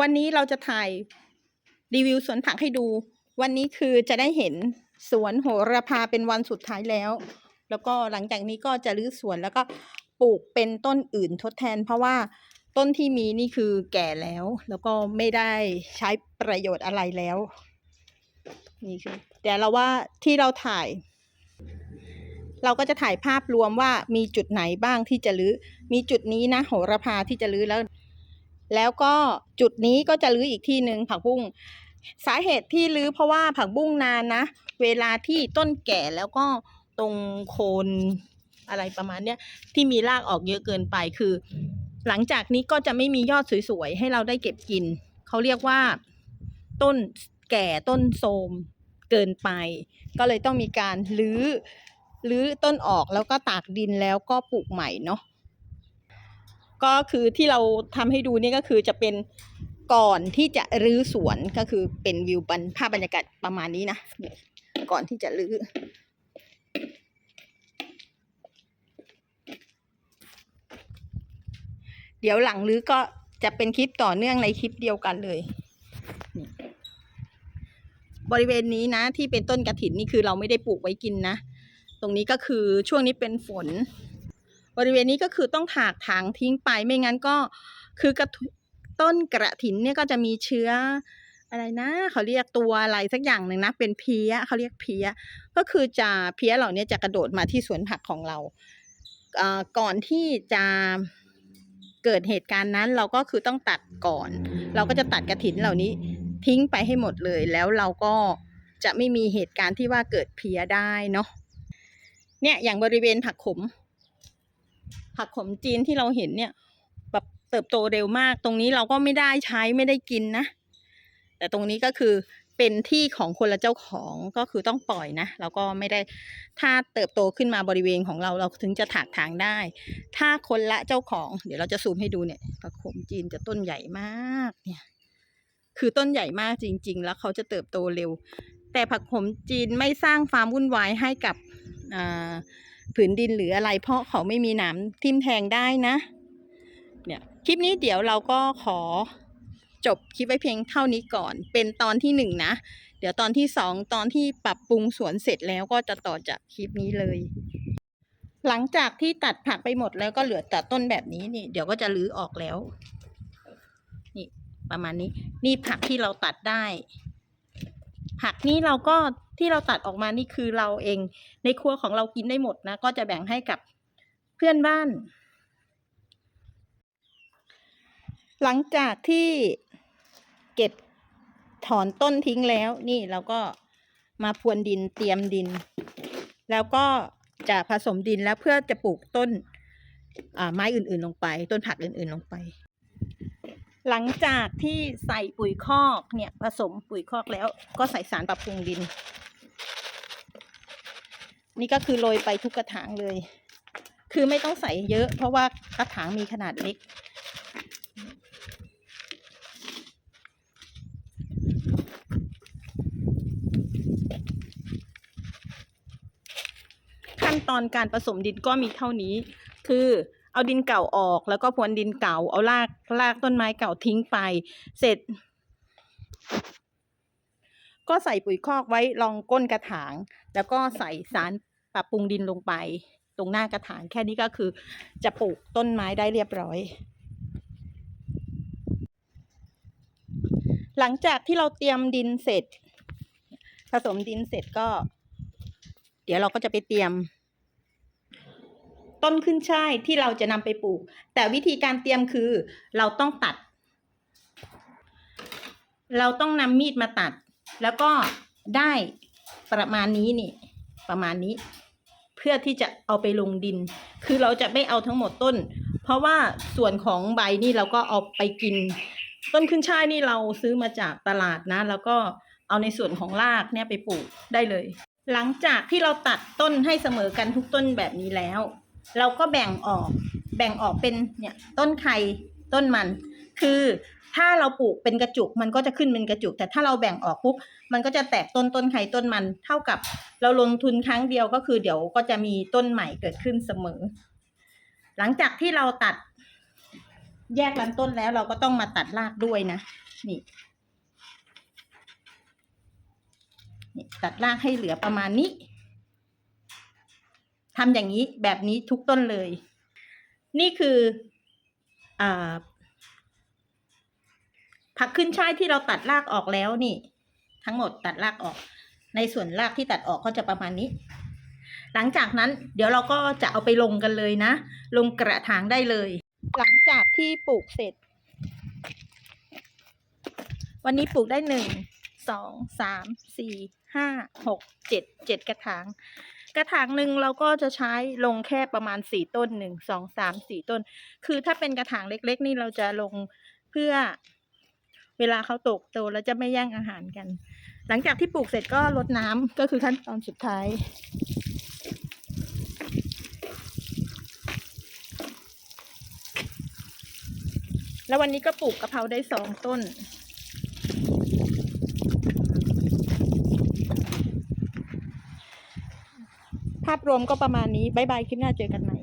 วันนี้เราจะถ่ายรีวิวสวนผักให้ดู วันนี้คือจะได้เห็นสวนโหระพาเป็นวันสุดท้ายแล้ว แล้วก็หลังจากนี้ก็จะรื้อสวนแล้วก็ปลูกเป็นต้นอื่นทดแทน เพราะว่าต้นที่มีนี่คือแก่แล้ว แล้วก็ไม่ได้ใช้ประโยชน์อะไรแล้ว นี่คือแต่เราว่าที่เราถ่าย เราก็จะถ่ายภาพรวมว่ามีจุดไหนบ้างที่จะรื้อมีจุดนี้นะโหระพาที่จะรื้อแล้ว แล้วก็จุดนี้ก็จะรื้ออีกที่หนึ่งผักบุ้งสาเหตุที่รื้อเพราะว่าผักบุ้งนานนะ เวลาที่ต้นแก่แล้วก็ตรงโคนอะไรประมาณเนี้ยที่มีรากออกเยอะเกินไปคือ หลังจากนี้ก็จะไม่มียอดสวยๆให้เราได้เก็บกิน เขาเรียกว่าต้นแก่ต้นโทมเกินไป ก็เลยต้องมีการรื้อรื้อต้นออกแล้วก็ตากดินแล้วก็ปลูกใหม่เนาะ ก็คือที่เราทำให้ดูนี่ก็คือจะเป็นก่อนที่จะรื้อสวนก็คือเป็นวิวบรรภาพบรรยากาศประมาณนี้นะก่อนที่จะรื้อเดี๋ยวหลังรื้อก็จะเป็นคลิปต่อเนื่องในคลิปเดียวกันเลย บริเวณนี้นะที่เป็นต้นกระถินนี่คือเราไม่ได้ปลูกไว้กินนะ ตรงนี้ก็คือช่วงนี้เป็นฝน บริเวณนี้ก็คือต้องถากถางทิ้งไปไม่งั้นก็คือกระต้นกระถินเนี่ยก็จะมีเชื้ออะไรนะเขาเรียกตัวอะไรสักอย่างหนึ่งนะเป็นเพี้ยเขาเรียกเพี้ยก็คือจะเพี้ยเหล่านี้จะกระโดดมาที่สวนผักของเราอ่อก่อนที่จะเกิดเหตุการณ์นั้นเราก็คือต้องตัดก่อน เราก็จะตัดกระถินเหล่านี้ทิ้งไปให้หมดเลย แล้วเราก็จะไม่มีเหตุการณ์ที่ว่าเกิดเพี้ยได้เนาะเนี่ยอย่างบริเวณผักขม ผักขมจีนที่เราเห็นเนี่ย แบบเติบโตเร็วมาก ตรงนี้เราก็ไม่ได้ใช้ไม่ได้กินนะ แต่ตรงนี้ก็คือเป็นที่ของคนละเจ้าของก็คือต้องปล่อยนะเราก็ไม่ได้ถ้าเติบโตขึ้นมาบริเวณของเราเราถึงจะถากถางได้ ถ้าคนละเจ้าของ เดี๋ยวเราจะซูมให้ดูเนี่ยผักขมจีนจะต้นใหญ่มากเนี่ย คือต้นใหญ่มากจริง ๆ แล้วเขาจะเติบโตเร็ว แต่ผักขมจีนไม่สร้างความวุ่นวายให้กับอ่า ผืนดินหรืออะไร เพราะเขาไม่มีหนามทิ่มแทงได้นะ เนี่ยคลิปนี้เดี๋ยวเราก็ขอจบคลิปไว้เพียงเท่านี้ก่อน เป็นตอนที่หนึ่งนะ เดี๋ยวตอนที่สองตอนที่ปรับปรุงสวนเสร็จแล้วก็จะต่อจากคลิปนี้เลย หลังจากที่ตัดผักไปหมดแล้วก็เหลือแต่ต้นแบบนี้นี่ เดี๋ยวก็จะรื้อออกแล้ว นี่ประมาณนี้ นี่ผักที่เราตัดได้ ผักนี้เราก็ ที่เราตัดออกมานี่คือเราเอง ในครัวของเรากินได้หมดนะ ก็จะแบ่งให้กับเพื่อนบ้าน หลังจากที่เก็บถอนต้นทิ้งแล้วนี่เราก็มาพรวนดินเตรียมดิน แล้วก็จะผสมดินแล้วเพื่อจะปลูกต้นไม้อื่นๆลงไป ต้นผักอื่นๆลงไป หลังจากที่ใส่ปุ๋ยคอกเนี่ยผสมปุ๋ยคอกแล้วก็ใส่สารปรับปรุงดิน นี่ก็คือโรยไปทุกกระถางเลย คือไม่ต้องใส่เยอะ เพราะว่ากระถางมีขนาดเล็ก ขั้นตอนการผสมดินก็มีเท่านี้ คือเอาดินเก่าออกแล้วก็พรวนดินเก่า เอารากรากต้นไม้เก่าทิ้งไป เสร็จ ก็ใส่ปุ๋ยคอกไว้รองก้นกระถาง แล้วก็ใส่สารปรับปรุงดินลงไป ตรงหน้ากระถางแค่นี้ก็คือ จะปลูกต้นไม้ได้เรียบร้อย หลังจากที่เราเตรียมดินเสร็จ ผสมดินเสร็จก็ เดี๋ยวเราก็จะไปเตรียม ต้นขึ้นช่ายที่เราจะนำไปปลูก แต่วิธีการเตรียมคือเราต้องตัด เราต้องนำมีดมาตัด แล้วก็ได้ประมาณนี้นี่ประมาณนี้ เพื่อที่จะเอาไปลงดิน คือเราจะไม่เอาทั้งหมดต้น เพราะว่าส่วนของใบนี่เราก็เอาไปกิน ต้นขึ้นช่ายนี่เราซื้อมาจากตลาดนะ แล้วก็เอาในส่วนของรากเนี่ยไปปลูกได้เลย หลังจากที่เราตัดต้นให้เสมอกันทุกต้นแบบนี้แล้ว เราก็แบ่งออกแบ่งออกเป็นเนี่ยต้นไข่ต้นมัน คือ ถ้าเราปลูกเป็นกระจุกมันก็จะขึ้นเป็นกระจุก แต่ถ้าเราแบ่งออกปุ๊บมันก็จะแตกต้นต้นไข่ต้นมัน เท่ากับเราลงทุนครั้งเดียวก็คือเดี๋ยวก็จะมีต้นใหม่เกิดขึ้นเสมอ หลังจากที่เราตัดแยกลำต้นแล้วเราก็ต้องมาตัดรากด้วยนะ นี่นี่ตัดรากให้เหลือประมาณนี้ทำอย่างนี้แบบนี้ทุกต้นเลย นี่คืออ่า ผักขึ้นช่ายที่เราตัดรากออกแล้วนี่ ทั้งหมดตัดรากออก ในส่วนรากที่ตัดออกก็จะประมาณนี้ หลังจากนั้นเดี๋ยวเราก็จะเอาไปลงกันเลยนะ ลงกระถางได้เลย หลังจากที่ปลูกเสร็จ วันนี้ปลูกได้หนึ่งสองสามสี่ห้าหกเจ็ดเจ็ดกระถาง กระถางหนึ่งเราก็จะใช้ลงแค่ประมาณสี่ต้นหนึ่งสองสามสี่ต้น คือถ้าเป็นกระถางเล็ก ๆ นี่เราจะลงเพื่อ เวลาเขาโตกโตแล้วจะไม่แย่งอาหารกัน หลังจากที่ปลูกเสร็จก็รดน้ำก็คือขั้นตอนสุดท้าย แล้ววันนี้ก็ปลูกกะเพราได้สองต้นภาพรวมก็ประมาณนี้บายบายคลิปหน้าเจอกันใหม่